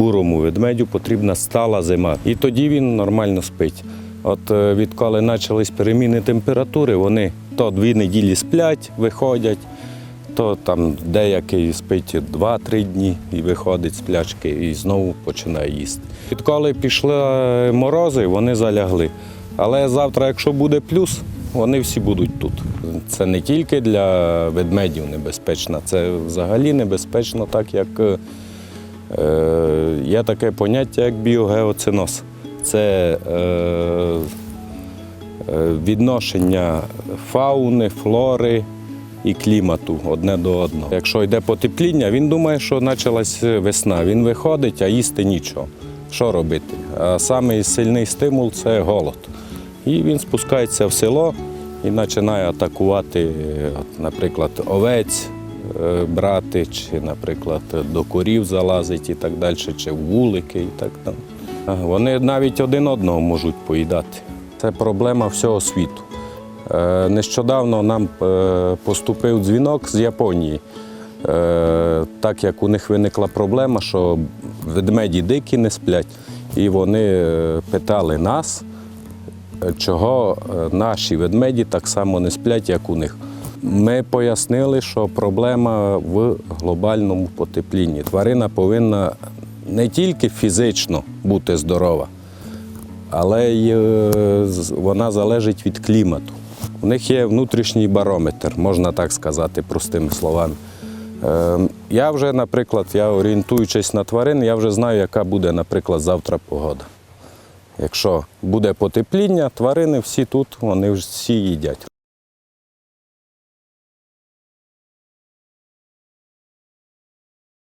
кожному ведмедю потрібна стала зима. І тоді він нормально спить. От е, відколи почались переміни температури, вони то дві неділі сплять, виходять, то там деякий спить 2-3 дні і виходить з плячки і знову починає їсти. Відколи пішли е, морози, вони залягли. Але завтра, якщо буде плюс, вони всі будуть тут. Це не тільки для ведмедів небезпечно, це взагалі небезпечно, так як е, є таке поняття, як біогеоциноз. Це е, е, відношення фауни, флори і клімату одне до одного. Якщо йде потепління, він думає, що почалась весна. Він виходить, а їсти нічого. Що робити? А самий сильний стимул це голод. І він спускається в село і починає атакувати, наприклад, овець е, брати, чи, наприклад, до корів залазить і так далі, чи в вулики і так далі. Вони навіть один одного можуть поїдати. Це проблема всього світу. Е, Нещодавно нам е, поступив дзвінок з Японії, Е, так як у них виникла проблема, що ведмеді дикі не сплять, і вони е, питали нас, е, чого е, наші ведмеді так само не сплять, як у них. Ми пояснили, що проблема в глобальному потеплінні. Тварина повинна не тільки фізично бути здорова, але й е, вона залежить від клімату. У них є внутрішній барометр, можна так сказати, простими словами. Е, Я вже, наприклад, я орієнтуючись на тварин, я вже знаю, яка буде, наприклад, завтра погода. Якщо буде потепління, тварини всі тут, вони всі їдять.